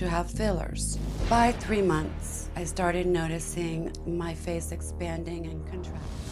to have fillers. By three months, I started noticing my face expanding and contracting.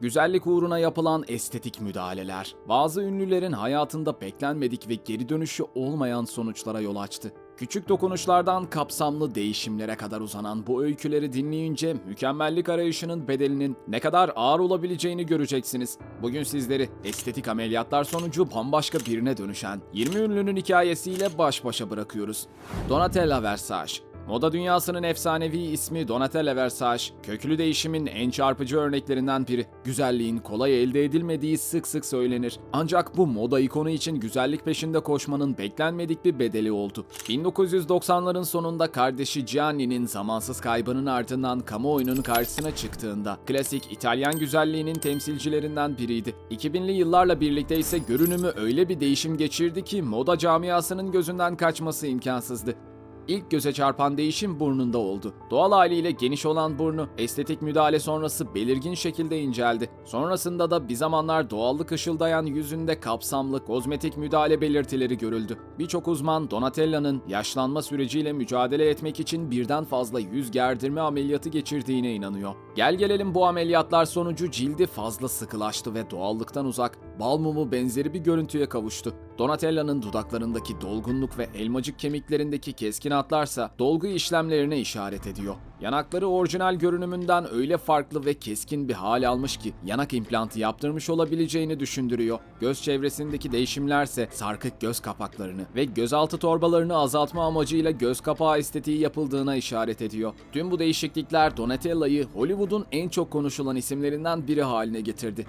Güzellik uğruna yapılan estetik müdahaleler, bazı ünlülerin hayatında beklenmedik ve geri dönüşü olmayan sonuçlara yol açtı. Küçük dokunuşlardan kapsamlı değişimlere kadar uzanan bu öyküleri dinleyince mükemmellik arayışının bedelinin ne kadar ağır olabileceğini göreceksiniz. Bugün sizleri estetik ameliyatlar sonucu bambaşka birine dönüşen 20 ünlünün hikayesiyle baş başa bırakıyoruz. Donatella Versace Moda dünyasının efsanevi ismi Donatella Versace, köklü değişimin en çarpıcı örneklerinden biri. Güzelliğin kolay elde edilmediği sık sık söylenir. Ancak bu moda ikonu için güzellik peşinde koşmanın beklenmedik bir bedeli oldu. 1990'ların sonunda kardeşi Gianni'nin zamansız kaybının ardından kamuoyunun karşısına çıktığında klasik İtalyan güzelliğinin temsilcilerinden biriydi. 2000'li yıllarla birlikte ise görünümü öyle bir değişim geçirdi ki moda camiasının gözünden kaçması imkansızdı. İlk göze çarpan değişim burnunda oldu. Doğal haliyle geniş olan burnu estetik müdahale sonrası belirgin şekilde inceldi. Sonrasında da bir zamanlar doğallık ışıldayan yüzünde kapsamlı kozmetik müdahale belirtileri görüldü. Birçok uzman Donatella'nın yaşlanma süreciyle mücadele etmek için birden fazla yüz gerdirme ameliyatı geçirdiğine inanıyor. Gel gelelim bu ameliyatlar sonucu cildi fazla sıkılaştı ve doğallıktan uzak, bal mumu benzeri bir görüntüye kavuştu. Donatella'nın dudaklarındaki dolgunluk ve elmacık kemiklerindeki keskin hatlarsa dolgu işlemlerine işaret ediyor. Yanakları orijinal görünümünden öyle farklı ve keskin bir hal almış ki yanak implantı yaptırmış olabileceğini düşündürüyor. Göz çevresindeki değişimlerse sarkık göz kapaklarını ve gözaltı torbalarını azaltma amacıyla göz kapağı estetiği yapıldığına işaret ediyor. Tüm bu değişiklikler Donatella'yı Hollywood'un en çok konuşulan isimlerinden biri haline getirdi.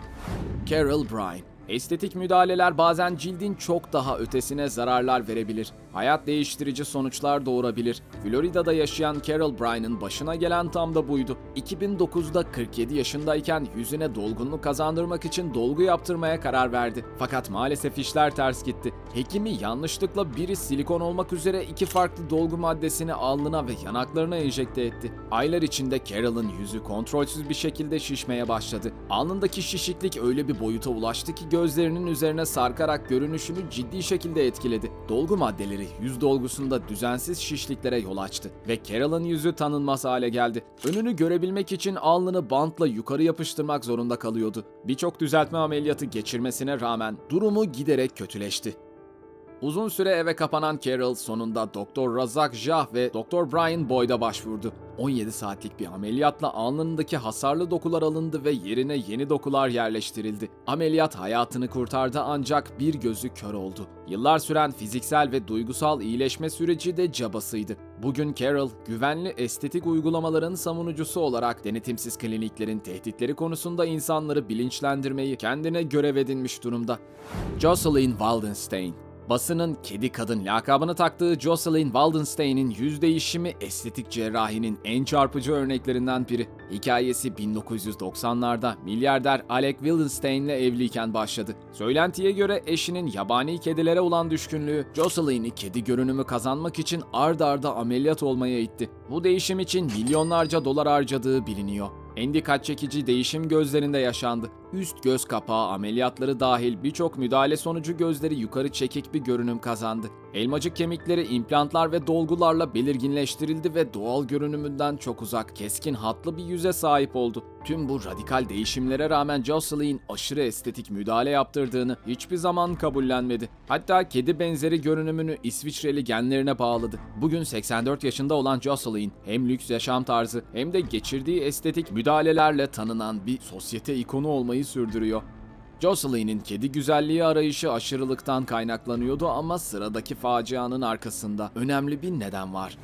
Carol Bryan Estetik müdahaleler bazen cildin çok daha ötesine zararlar verebilir. Hayat değiştirici sonuçlar doğurabilir. Florida'da yaşayan Carol Bryan'ın başına gelen tam da buydu. 2009'da 47 yaşındayken yüzüne dolgunluk kazandırmak için dolgu yaptırmaya karar verdi. Fakat maalesef işler ters gitti. Hekimi yanlışlıkla biri silikon olmak üzere iki farklı dolgu maddesini alnına ve yanaklarına enjekte etti. Aylar içinde Carol'ın yüzü kontrolsüz bir şekilde şişmeye başladı. Alnındaki şişiklik öyle bir boyuta ulaştı ki gözlerinin üzerine sarkarak görünüşünü ciddi şekilde etkiledi. Dolgu maddeleri yüz dolgusunda düzensiz şişliklere yol açtı ve Carol'ın yüzü tanınmaz hale geldi. Önünü görebilmek için alnını bantla yukarı yapıştırmak zorunda kalıyordu. Birçok düzeltme ameliyatı geçirmesine rağmen durumu giderek kötüleşti. Uzun süre eve kapanan Carol sonunda Dr. Razak Jah ve Dr. Brian Boyd'a başvurdu. 17 saatlik bir ameliyatla alnındaki hasarlı dokular alındı ve yerine yeni dokular yerleştirildi. Ameliyat hayatını kurtardı ancak bir gözü kör oldu. Yıllar süren fiziksel ve duygusal iyileşme süreci de cabasıydı. Bugün Carol, güvenli estetik uygulamaların savunucusu olarak denetimsiz kliniklerin tehditleri konusunda insanları bilinçlendirmeyi kendine görev edinmiş durumda. Jocelyn Waldenstein Basının kedi kadın lakabını taktığı Jocelyn Waldenstein'in yüz değişimi estetik cerrahinin en çarpıcı örneklerinden biri. Hikayesi 1990'larda milyarder Alec Wildenstein ile evliyken başladı. Söylentiye göre eşinin yabani kedilere olan düşkünlüğü Jocelyn'i kedi görünümü kazanmak için ard arda ameliyat olmaya itti. Bu değişim için milyonlarca dolar harcadığı biliniyor. En dikkat çekici değişim gözlerinde yaşandı. Üst göz kapağı ameliyatları dahil birçok müdahale sonucu gözleri yukarı çekik bir görünüm kazandı. Elmacık kemikleri implantlar ve dolgularla belirginleştirildi ve doğal görünümünden çok uzak, keskin hatlı bir yüze sahip oldu. Tüm bu radikal değişimlere rağmen Jocelyn aşırı estetik müdahale yaptırdığını hiçbir zaman kabullenmedi. Hatta kedi benzeri görünümünü İsviçreli genlerine bağladı. Bugün 84 yaşında olan Jocelyn hem lüks yaşam tarzı hem de geçirdiği estetik müdahalelerle tanınan bir sosyete ikonu olmayı sürdürüyor. Jocelyn'in kedi güzelliği arayışı aşırılıktan kaynaklanıyordu ama sıradaki facianın arkasında önemli bir neden var.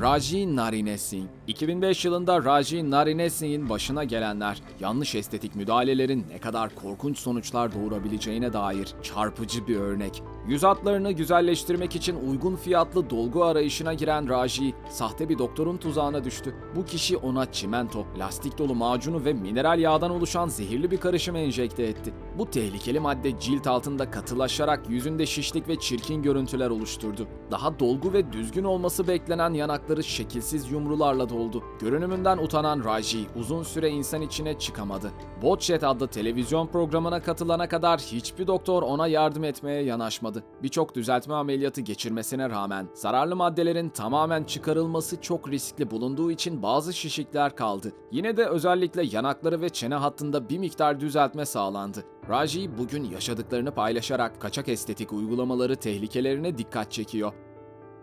Raji Narine Singh 2005 yılında Raji Narine Singh'in başına gelenler yanlış estetik müdahalelerin ne kadar korkunç sonuçlar doğurabileceğine dair çarpıcı bir örnek. Yüz hatlarını güzelleştirmek için uygun fiyatlı dolgu arayışına giren Raji, sahte bir doktorun tuzağına düştü. Bu kişi ona çimento, lastik dolu macunu ve mineral yağdan oluşan zehirli bir karışım enjekte etti. Bu tehlikeli madde cilt altında katılaşarak yüzünde şişlik ve çirkin görüntüler oluşturdu. Daha dolgu ve düzgün olması beklenen yanakları şekilsiz yumrularla doldu. Görünümünden utanan Raji uzun süre insan içine çıkamadı. Botchet adlı televizyon programına katılana kadar hiçbir doktor ona yardım etmeye yanaşmadı. Birçok düzeltme ameliyatı geçirmesine rağmen zararlı maddelerin tamamen çıkarılması çok riskli bulunduğu için bazı şişikler kaldı. Yine de özellikle yanakları ve çene hattında bir miktar düzeltme sağlandı. Raji bugün yaşadıklarını paylaşarak kaçak estetik uygulamaları tehlikelerine dikkat çekiyor.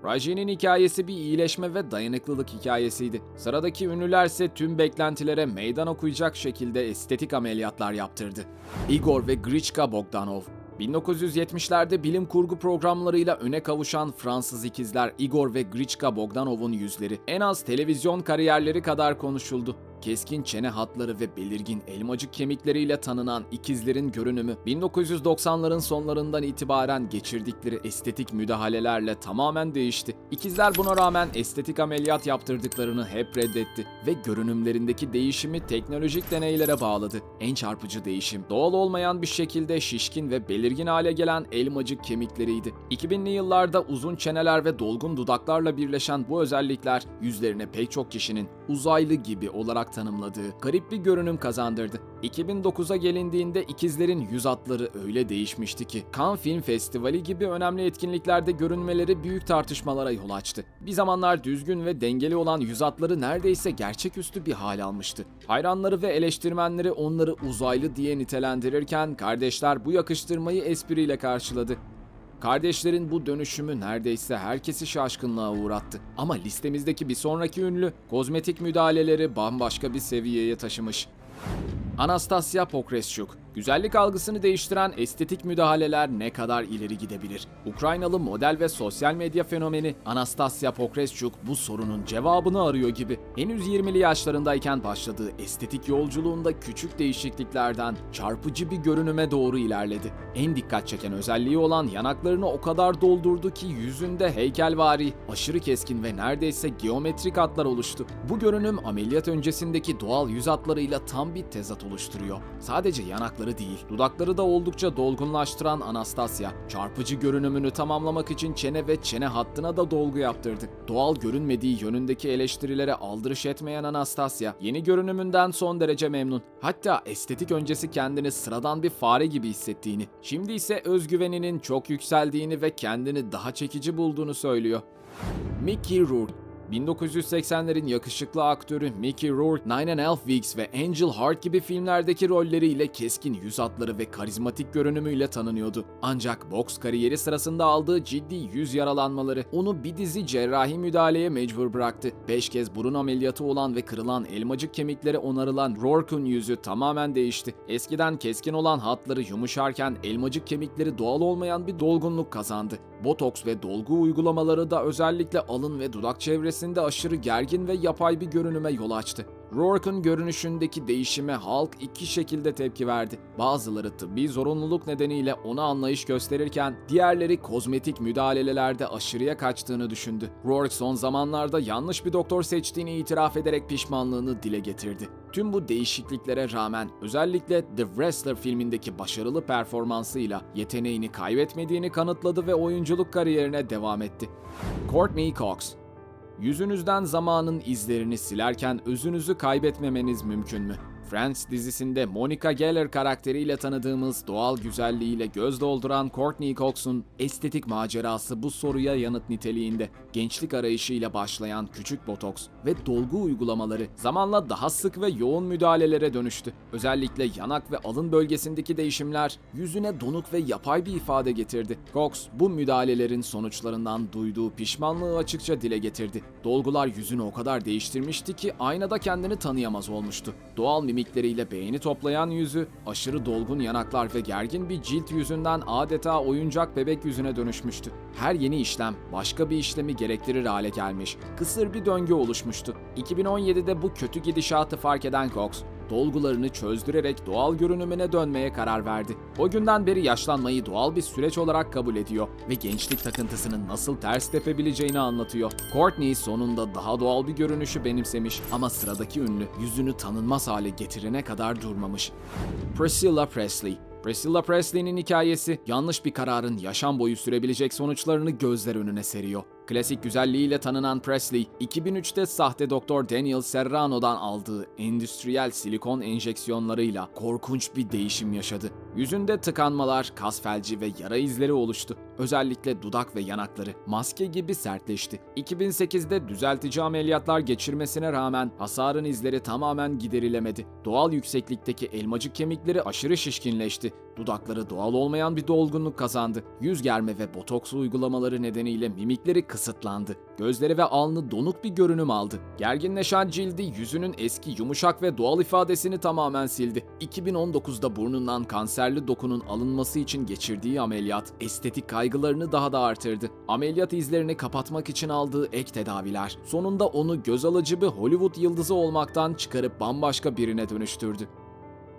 Raji'nin hikayesi bir iyileşme ve dayanıklılık hikayesiydi. Sıradaki ünlüler ise tüm beklentilere meydan okuyacak şekilde estetik ameliyatlar yaptırdı. Igor ve Grichka Bogdanov 1970'lerde bilim kurgu programlarıyla öne kavuşan Fransız ikizler Igor ve Grichka Bogdanov'un yüzleri en az televizyon kariyerleri kadar konuşuldu. Keskin çene hatları ve belirgin elmacık kemikleriyle tanınan ikizlerin görünümü 1990'ların sonlarından itibaren geçirdikleri estetik müdahalelerle tamamen değişti. İkizler buna rağmen estetik ameliyat yaptırdıklarını hep reddetti ve görünümlerindeki değişimi teknolojik deneylere bağladı. En çarpıcı değişim doğal olmayan bir şekilde şişkin ve belirgin hale gelen elmacık kemikleriydi. 2000'li yıllarda uzun çeneler ve dolgun dudaklarla birleşen bu özellikler yüzlerine pek çok kişinin uzaylı gibi olarak tanımladığı garip bir görünüm kazandırdı. 2009'a gelindiğinde ikizlerin yüz hatları öyle değişmişti ki Cannes Film Festivali gibi önemli etkinliklerde görünmeleri büyük tartışmalara yol açtı. Bir zamanlar düzgün ve dengeli olan yüz hatları neredeyse gerçeküstü bir hal almıştı. Hayranları ve eleştirmenleri onları uzaylı diye nitelendirirken kardeşler bu yakıştırmayı espriyle karşıladı. Kardeşlerin bu dönüşümü neredeyse herkesi şaşkınlığa uğrattı. Ama listemizdeki bir sonraki ünlü kozmetik müdahaleleri bambaşka bir seviyeye taşımış. Anastasia Pokresyuk Güzellik algısını değiştiren estetik müdahaleler ne kadar ileri gidebilir? Ukraynalı model ve sosyal medya fenomeni Anastasia Pokresyuk bu sorunun cevabını arıyor gibi. Henüz 20'li yaşlarındayken başladığı estetik yolculuğunda küçük değişikliklerden çarpıcı bir görünüme doğru ilerledi. En dikkat çeken özelliği olan yanaklarını o kadar doldurdu ki yüzünde heykelvari, aşırı keskin ve neredeyse geometrik hatlar oluştu. Bu görünüm ameliyat öncesindeki doğal yüz hatlarıyla tam bir tezat oluşturuyor. Sadece yanakları değil, dudakları da oldukça dolgunlaştıran Anastasia, çarpıcı görünümünü tamamlamak için çene ve çene hattına da dolgu yaptırdı. Doğal görünmediği yönündeki eleştirilere aldırış etmeyen Anastasia, yeni görünümünden son derece memnun. Hatta estetik öncesi kendini sıradan bir fare gibi hissettiğini, şimdi ise özgüveninin çok yükseldiğini ve kendini daha çekici bulduğunu söylüyor. Mickey Rourke 1980'lerin yakışıklı aktörü Mickey Rourke, Nine and a Half Weeks ve Angel Heart gibi filmlerdeki rolleriyle keskin yüz hatları ve karizmatik görünümüyle tanınıyordu. Ancak boks kariyeri sırasında aldığı ciddi yüz yaralanmaları onu bir dizi cerrahi müdahaleye mecbur bıraktı. Beş kez burun ameliyatı olan ve kırılan elmacık kemikleri onarılan Rourke'un yüzü tamamen değişti. Eskiden keskin olan hatları yumuşarken elmacık kemikleri doğal olmayan bir dolgunluk kazandı. Botoks ve dolgu uygulamaları da özellikle alın ve dudak çevresinde aşırı gergin ve yapay bir görünüme yol açtı. Rourke'un görünüşündeki değişime halk iki şekilde tepki verdi. Bazıları tıbbi zorunluluk nedeniyle ona anlayış gösterirken diğerleri kozmetik müdahalelerde aşırıya kaçtığını düşündü. Rourke son zamanlarda yanlış bir doktor seçtiğini itiraf ederek pişmanlığını dile getirdi. Tüm bu değişikliklere rağmen özellikle The Wrestler filmindeki başarılı performansıyla yeteneğini kaybetmediğini kanıtladı ve oyunculuk kariyerine devam etti. Courtney Cox Yüzünüzden zamanın izlerini silerken özünüzü kaybetmemeniz mümkün mü? Friends dizisinde Monica Geller karakteriyle tanıdığımız doğal güzelliğiyle göz dolduran Courtney Cox'un estetik macerası bu soruya yanıt niteliğinde. Gençlik arayışıyla başlayan küçük botoks ve dolgu uygulamaları zamanla daha sık ve yoğun müdahalelere dönüştü. Özellikle yanak ve alın bölgesindeki değişimler yüzüne donuk ve yapay bir ifade getirdi. Cox bu müdahalelerin sonuçlarından duyduğu pişmanlığı açıkça dile getirdi. Dolgular yüzünü o kadar değiştirmişti ki aynada kendini tanıyamaz olmuştu. Doğal mimikleriyle beğeni toplayan yüzü, aşırı dolgun yanaklar ve gergin bir cilt yüzünden adeta oyuncak bebek yüzüne dönüşmüştü. Her yeni işlem başka bir işlemi gerektirir hale gelmiş. Kısır bir döngü oluşmuştu. 2017'de bu kötü gidişatı fark eden Cox, dolgularını çözdürerek doğal görünümüne dönmeye karar verdi. O günden beri yaşlanmayı doğal bir süreç olarak kabul ediyor ve gençlik takıntısının nasıl ters tepebileceğini anlatıyor. Courtney sonunda daha doğal bir görünüşü benimsemiş ama sıradaki ünlü yüzünü tanınmaz hale getirene kadar durmamış. Priscilla Presley Priscilla Presley'nin hikayesi yanlış bir kararın yaşam boyu sürebilecek sonuçlarını gözler önüne seriyor. Klasik güzelliğiyle tanınan Presley, 2003'te sahte doktor Daniel Serrano'dan aldığı endüstriyel silikon enjeksiyonlarıyla korkunç bir değişim yaşadı. Yüzünde tıkanmalar, kas felci ve yara izleri oluştu. Özellikle dudak ve yanakları maske gibi sertleşti. 2008'de düzeltici ameliyatlar geçirmesine rağmen hasarın izleri tamamen giderilemedi. Doğal yükseklikteki elmacık kemikleri aşırı şişkinleşti. Dudakları doğal olmayan bir dolgunluk kazandı. Yüz germe ve botoks uygulamaları nedeniyle mimikleri kısıtlandı. Gözleri ve alnı donuk bir görünüm aldı. Gerginleşen cildi yüzünün eski yumuşak ve doğal ifadesini tamamen sildi. 2019'da burnundan kanserli dokunun alınması için geçirdiği ameliyat estetik kaygılarını daha da artırdı. Ameliyat izlerini kapatmak için aldığı ek tedaviler sonunda onu göz alıcı bir Hollywood yıldızı olmaktan çıkarıp bambaşka birine dönüştürdü.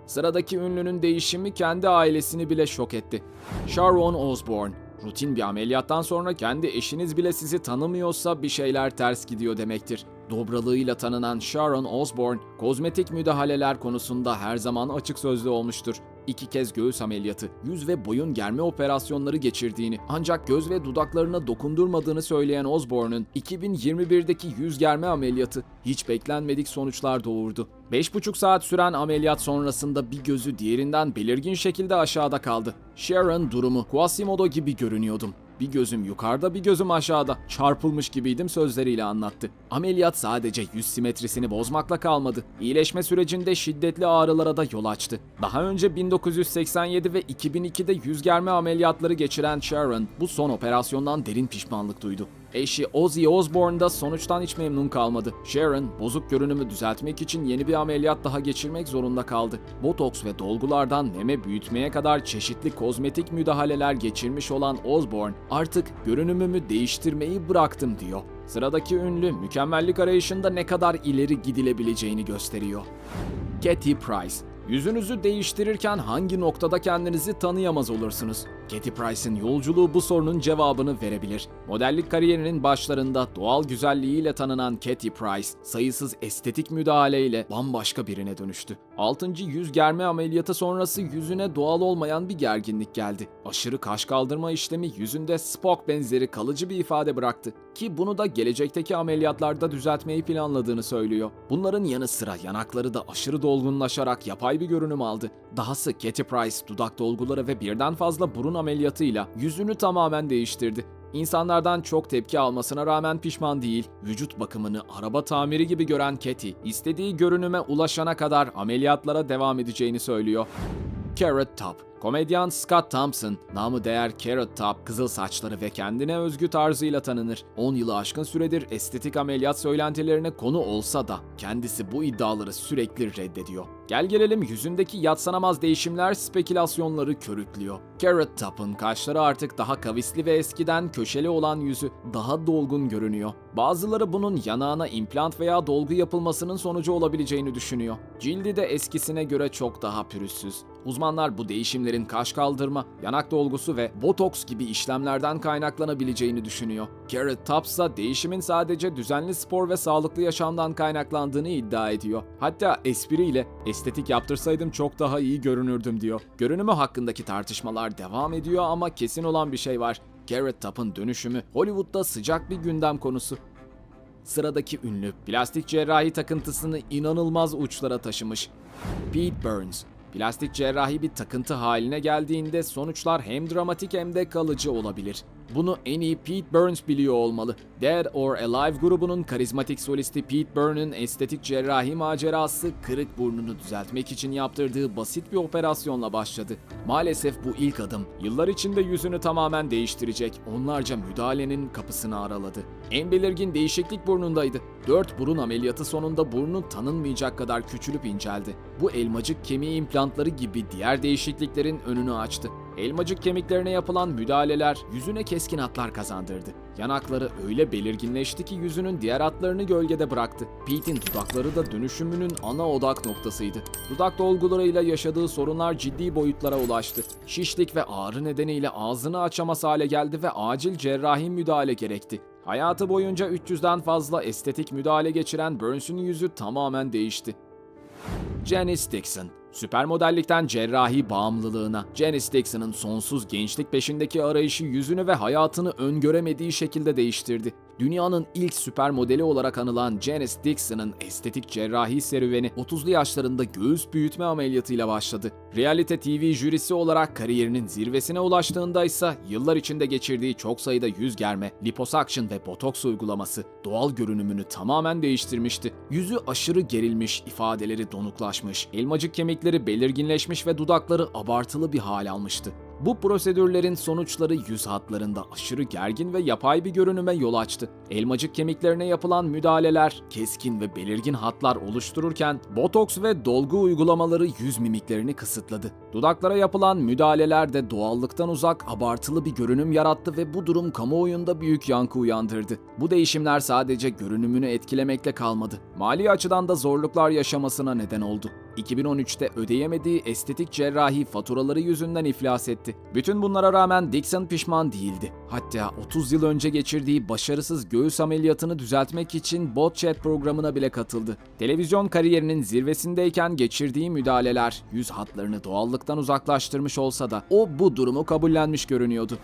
Sıradaki ünlünün değişimi kendi ailesini bile şok etti. Sharon Osbourne. Rutin bir ameliyattan sonra kendi eşiniz bile sizi tanımıyorsa bir şeyler ters gidiyor demektir. Dobralığıyla tanınan Sharon Osbourne, kozmetik müdahaleler konusunda her zaman açık sözlü olmuştur. İki kez göğüs ameliyatı, yüz ve boyun germe operasyonları geçirdiğini ancak göz ve dudaklarına dokundurmadığını söyleyen Osbourne'un 2021'deki yüz germe ameliyatı hiç beklenmedik sonuçlar doğurdu. 5,5 saat süren ameliyat sonrasında bir gözü diğerinden belirgin şekilde aşağıda kaldı. Sharon durumu Quasimodo gibi görünüyordum. Bir gözüm yukarıda bir gözüm aşağıda. Çarpılmış gibiydim sözleriyle anlattı. Ameliyat sadece yüz simetrisini bozmakla kalmadı. İyileşme sürecinde şiddetli ağrılara da yol açtı. Daha önce 1987 ve 2002'de yüz germe ameliyatları geçiren Sharon bu son operasyondan derin pişmanlık duydu. Eşi Ozzy Osbourne da sonuçtan hiç memnun kalmadı. Sharon, bozuk görünümü düzeltmek için yeni bir ameliyat daha geçirmek zorunda kaldı. Botoks ve dolgulardan meme büyütmeye kadar çeşitli kozmetik müdahaleler geçirmiş olan Osbourne, artık görünümümü değiştirmeyi bıraktım diyor. Sıradaki ünlü mükemmellik arayışında ne kadar ileri gidilebileceğini gösteriyor. Katy Price Yüzünüzü değiştirirken hangi noktada kendinizi tanıyamaz olursunuz? Katy Price'in yolculuğu bu sorunun cevabını verebilir. Modellik kariyerinin başlarında doğal güzelliğiyle tanınan Katy Price, sayısız estetik müdahaleyle bambaşka birine dönüştü. 6. yüz germe ameliyatı sonrası yüzüne doğal olmayan bir gerginlik geldi. Aşırı kaş kaldırma işlemi yüzünde Spock benzeri kalıcı bir ifade bıraktı. Ki bunu da gelecekteki ameliyatlarda düzeltmeyi planladığını söylüyor. Bunların yanı sıra yanakları da aşırı dolgunlaşarak yapay bir görünüm aldı. Dahası Katy Price dudak dolguları ve birden fazla burun ameliyatıyla yüzünü tamamen değiştirdi. İnsanlardan çok tepki almasına rağmen pişman değil, vücut bakımını araba tamiri gibi gören Katy, istediği görünüme ulaşana kadar ameliyatlara devam edeceğini söylüyor. Carrot Top Komedyen Scott Thompson, namı değer Carrot Top, kızıl saçları ve kendine özgü tarzıyla tanınır. 10 yılı aşkın süredir estetik ameliyat söylentilerine konu olsa da kendisi bu iddiaları sürekli reddediyor. Gel gelelim yüzündeki yatsınamaz değişimler spekülasyonları körüklüyor. Carrot Top'un kaşları artık daha kavisli ve eskiden köşeli olan yüzü daha dolgun görünüyor. Bazıları bunun yanağına implant veya dolgu yapılmasının sonucu olabileceğini düşünüyor. Cildi de eskisine göre çok daha pürüzsüz. Uzmanlar bu değişimlerin kaş kaldırma, yanak dolgusu ve botoks gibi işlemlerden kaynaklanabileceğini düşünüyor. Carrot Top ise değişimin sadece düzenli spor ve sağlıklı yaşamdan kaynaklandığını iddia ediyor. Hatta espriyle estetik yaptırsaydım çok daha iyi görünürdüm diyor. Görünümü hakkındaki tartışmalar devam ediyor ama kesin olan bir şey var. Carrot Top'un dönüşümü Hollywood'da sıcak bir gündem konusu. Sıradaki ünlü plastik cerrahi takıntısını inanılmaz uçlara taşımış. Pete Burns Plastik cerrahi bir takıntı haline geldiğinde sonuçlar hem dramatik hem de kalıcı olabilir. Bunu en iyi Pete Burns biliyor olmalı. Dead or Alive grubunun karizmatik solisti Pete Burns'ın estetik cerrahi macerası kırık burnunu düzeltmek için yaptırdığı basit bir operasyonla başladı. Maalesef bu ilk adım yıllar içinde yüzünü tamamen değiştirecek onlarca müdahalenin kapısını araladı. En belirgin değişiklik burnundaydı. Dört burun ameliyatı sonunda burnu tanınmayacak kadar küçülüp inceldi. Bu elmacık kemiği implantları gibi diğer değişikliklerin önünü açtı. Elmacık kemiklerine yapılan müdahaleler yüzüne keskin hatlar kazandırdı. Yanakları öyle belirginleşti ki yüzünün diğer hatlarını gölgede bıraktı. Pete'in dudakları da dönüşümünün ana odak noktasıydı. Dudak dolgularıyla yaşadığı sorunlar ciddi boyutlara ulaştı. Şişlik ve ağrı nedeniyle ağzını açamaz hale geldi ve acil cerrahi müdahale gerekti. Hayatı boyunca 300'den fazla estetik müdahale geçiren Burns'ün yüzü tamamen değişti. Janice Dixon Süper modellikten cerrahi bağımlılığına, Janice Dixon'ın sonsuz gençlik peşindeki arayışı yüzünü ve hayatını öngöremediği şekilde değiştirdi. Dünyanın ilk süper modeli olarak anılan Janice Dixon'ın estetik cerrahi serüveni 30'lu yaşlarında göğüs büyütme ameliyatıyla başladı. Realite TV jürisi olarak kariyerinin zirvesine ulaştığında ise yıllar içinde geçirdiği çok sayıda yüz germe, liposuction ve botoks uygulaması doğal görünümünü tamamen değiştirmişti. Yüzü aşırı gerilmiş, ifadeleri donuklaşmış, elmacık kemikleri belirginleşmiş ve dudakları abartılı bir hal almıştı. Bu prosedürlerin sonuçları yüz hatlarında aşırı gergin ve yapay bir görünüme yol açtı. Elmacık kemiklerine yapılan müdahaleler keskin ve belirgin hatlar oluştururken botoks ve dolgu uygulamaları yüz mimiklerini kısıtladı. Dudaklara yapılan müdahaleler de doğallıktan uzak, abartılı bir görünüm yarattı ve bu durum kamuoyunda büyük yankı uyandırdı. Bu değişimler sadece görünümünü etkilemekle kalmadı. Mali açıdan da zorluklar yaşamasına neden oldu. 2013'te ödeyemediği estetik cerrahi faturaları yüzünden iflas etti. Bütün bunlara rağmen Dixon pişman değildi. Hatta 30 yıl önce geçirdiği başarısız göğüs ameliyatını düzeltmek için Bot Chat programına bile katıldı. Televizyon kariyerinin zirvesindeyken geçirdiği müdahaleler yüz hatlarını doğallıktan uzaklaştırmış olsa da o bu durumu kabullenmiş görünüyordu.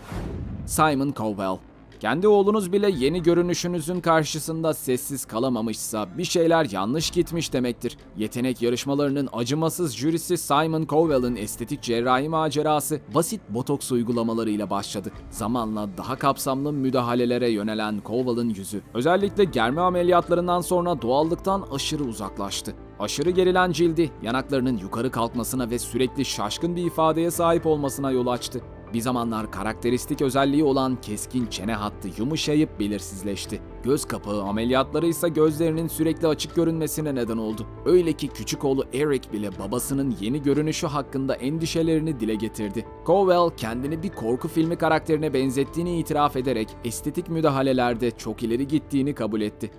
Simon Cowell kendi oğlunuz bile yeni görünüşünüzün karşısında sessiz kalamamışsa bir şeyler yanlış gitmiş demektir. Yetenek yarışmalarının acımasız jürisi Simon Cowell'ın estetik cerrahi macerası basit botoks uygulamalarıyla başladı. Zamanla daha kapsamlı müdahalelere yönelen Cowell'ın yüzü özellikle germe ameliyatlarından sonra doğallıktan aşırı uzaklaştı. Aşırı gerilen cildi, yanaklarının yukarı kalkmasına ve sürekli şaşkın bir ifadeye sahip olmasına yol açtı. Bir zamanlar karakteristik özelliği olan keskin çene hattı yumuşayıp belirsizleşti. Göz kapağı ameliyatları ise gözlerinin sürekli açık görünmesine neden oldu. Öyle ki küçük oğlu Eric bile babasının yeni görünüşü hakkında endişelerini dile getirdi. Cowell kendini bir korku filmi karakterine benzettiğini itiraf ederek estetik müdahalelerde çok ileri gittiğini kabul etti.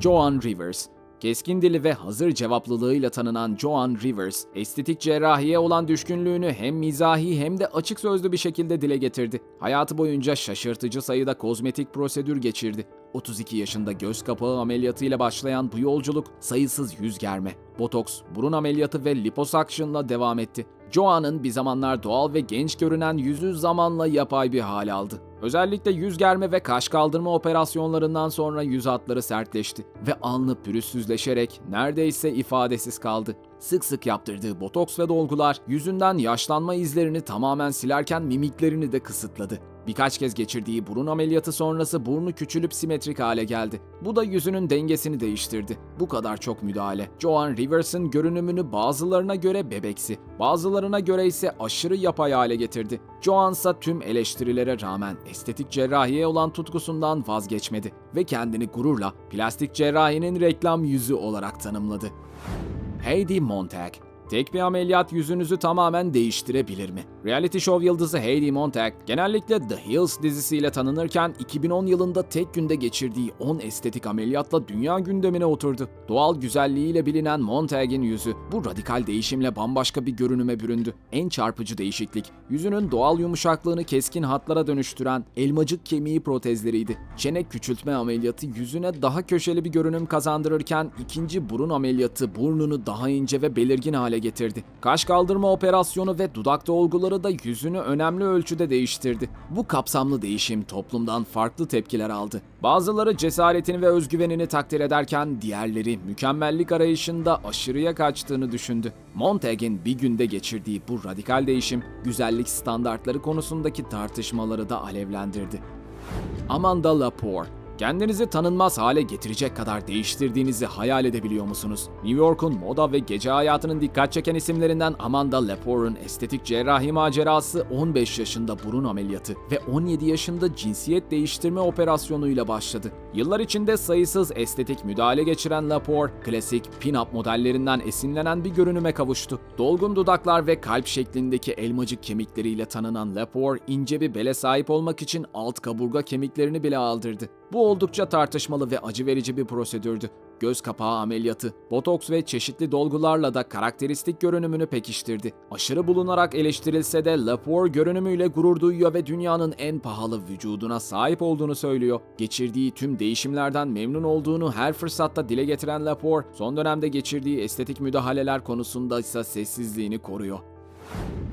Joan Rivers Keskin dili ve hazır cevaplılığıyla tanınan Joan Rivers, estetik cerrahiye olan düşkünlüğünü hem mizahi hem de açık sözlü bir şekilde dile getirdi. Hayatı boyunca şaşırtıcı sayıda kozmetik prosedür geçirdi. 32 yaşında göz kapağı ameliyatıyla başlayan bu yolculuk sayısız yüz germe, botoks, burun ameliyatı ve liposuction'la devam etti. Joan'ın bir zamanlar doğal ve genç görünen yüzü zamanla yapay bir hal aldı. Özellikle yüz germe ve kaş kaldırma operasyonlarından sonra yüz hatları sertleşti ve alnı pürüzsüzleşerek neredeyse ifadesiz kaldı. Sık sık yaptırdığı botoks ve dolgular yüzünden yaşlanma izlerini tamamen silerken mimiklerini de kısıtladı. Birkaç kez geçirdiği burun ameliyatı sonrası burnu küçülüp simetrik hale geldi. Bu da yüzünün dengesini değiştirdi. Bu kadar çok müdahale. Joan Rivers'ın görünümünü bazılarına göre bebeksi, bazılarına göre ise aşırı yapay hale getirdi. Joan ise tüm eleştirilere rağmen estetik cerrahiye olan tutkusundan vazgeçmedi ve kendini gururla plastik cerrahinin reklam yüzü olarak tanımladı. Heidi Montag Tek bir ameliyat yüzünüzü tamamen değiştirebilir mi? Reality show yıldızı Heidi Montag genellikle The Hills dizisiyle tanınırken 2010 yılında tek günde geçirdiği 10 estetik ameliyatla dünya gündemine oturdu. Doğal güzelliğiyle bilinen Montag'in yüzü bu radikal değişimle bambaşka bir görünüme büründü. En çarpıcı değişiklik yüzünün doğal yumuşaklığını keskin hatlara dönüştüren elmacık kemiği protezleriydi. Çene küçültme ameliyatı yüzüne daha köşeli bir görünüm kazandırırken ikinci burun ameliyatı burnunu daha ince ve belirgin hale getirdi. Kaş kaldırma operasyonu ve dudak dolguları da yüzünü önemli ölçüde değiştirdi. Bu kapsamlı değişim toplumdan farklı tepkiler aldı. Bazıları cesaretini ve özgüvenini takdir ederken diğerleri mükemmellik arayışında aşırıya kaçtığını düşündü. Montag'in bir günde geçirdiği bu radikal değişim güzellik standartları konusundaki tartışmaları da alevlendirdi. Amanda Lepore Kendinizi tanınmaz hale getirecek kadar değiştirdiğinizi hayal edebiliyor musunuz? New York'un moda ve gece hayatının dikkat çeken isimlerinden Amanda Lepore'un estetik cerrahi macerası 15 yaşında burun ameliyatı ve 17 yaşında cinsiyet değiştirme operasyonuyla başladı. Yıllar içinde sayısız estetik müdahale geçiren Lepore, klasik pin-up modellerinden esinlenen bir görünüme kavuştu. Dolgun dudaklar ve kalp şeklindeki elmacık kemikleriyle tanınan Lepore, ince bir bele sahip olmak için alt kaburga kemiklerini bile aldırdı. Bu oldukça tartışmalı ve acı verici bir prosedürdü. Göz kapağı ameliyatı, botoks ve çeşitli dolgularla da karakteristik görünümünü pekiştirdi. Aşırı bulunarak eleştirilse de Lepore görünümüyle gurur duyuyor ve dünyanın en pahalı vücuduna sahip olduğunu söylüyor. Geçirdiği tüm değişimlerden memnun olduğunu her fırsatta dile getiren Lepore, son dönemde geçirdiği estetik müdahaleler konusunda ise sessizliğini koruyor.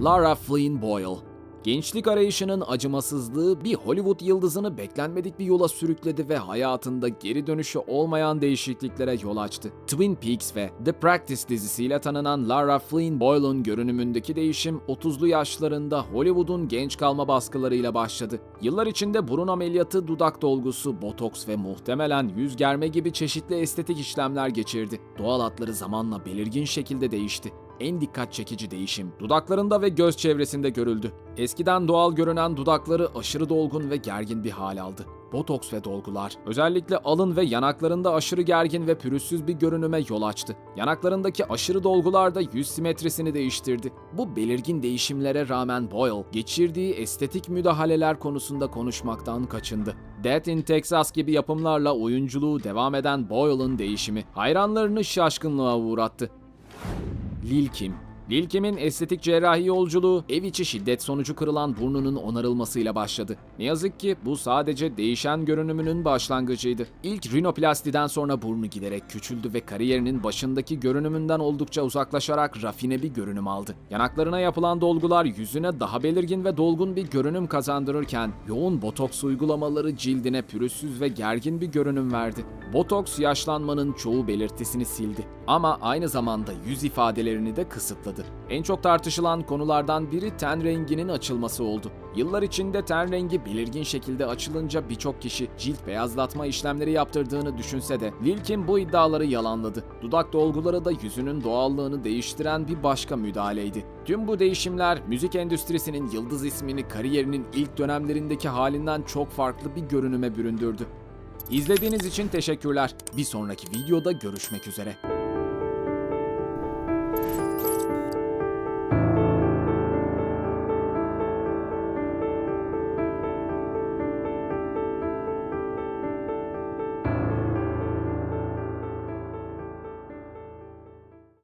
Lara Flynn Boyle Gençlik arayışının acımasızlığı bir Hollywood yıldızını beklenmedik bir yola sürükledi ve hayatında geri dönüşü olmayan değişikliklere yol açtı. Twin Peaks ve The Practice dizisiyle tanınan Lara Flynn Boyle'un görünümündeki değişim 30'lu yaşlarında Hollywood'un genç kalma baskılarıyla başladı. Yıllar içinde burun ameliyatı, dudak dolgusu, botoks ve muhtemelen yüz germe gibi çeşitli estetik işlemler geçirdi. Doğal hatları zamanla belirgin şekilde değişti. En dikkat çekici değişim dudaklarında ve göz çevresinde görüldü. Eskiden doğal görünen dudakları aşırı dolgun ve gergin bir hal aldı. Botoks ve dolgular özellikle alın ve yanaklarında aşırı gergin ve pürüzsüz bir görünüme yol açtı. Yanaklarındaki aşırı dolgular da yüz simetrisini değiştirdi. Bu belirgin değişimlere rağmen Boyle geçirdiği estetik müdahaleler konusunda konuşmaktan kaçındı. Death in Texas gibi yapımlarla oyunculuğu devam eden Boyle'ın değişimi hayranlarını şaşkınlığa uğrattı. Lil Kim Lil Kim'in estetik cerrahi yolculuğu ev içi şiddet sonucu kırılan burnunun onarılmasıyla başladı. Ne yazık ki bu sadece değişen görünümünün başlangıcıydı. İlk rinoplastiden sonra burnu giderek küçüldü ve kariyerinin başındaki görünümünden oldukça uzaklaşarak rafine bir görünüm aldı. Yanaklarına yapılan dolgular yüzüne daha belirgin ve dolgun bir görünüm kazandırırken yoğun botoks uygulamaları cildine pürüzsüz ve gergin bir görünüm verdi. Botoks yaşlanmanın çoğu belirtisini sildi ama aynı zamanda yüz ifadelerini de kısıtladı. En çok tartışılan konulardan biri ten renginin açılması oldu. Yıllar içinde ten rengi belirgin şekilde açılınca birçok kişi cilt beyazlatma işlemleri yaptırdığını düşünse de Lil Kim bu iddiaları yalanladı. Dudak dolguları da yüzünün doğallığını değiştiren bir başka müdahaleydi. Tüm bu değişimler müzik endüstrisinin yıldız ismini kariyerinin ilk dönemlerindeki halinden çok farklı bir görünüme büründürdü. İzlediğiniz için teşekkürler. Bir sonraki videoda görüşmek üzere.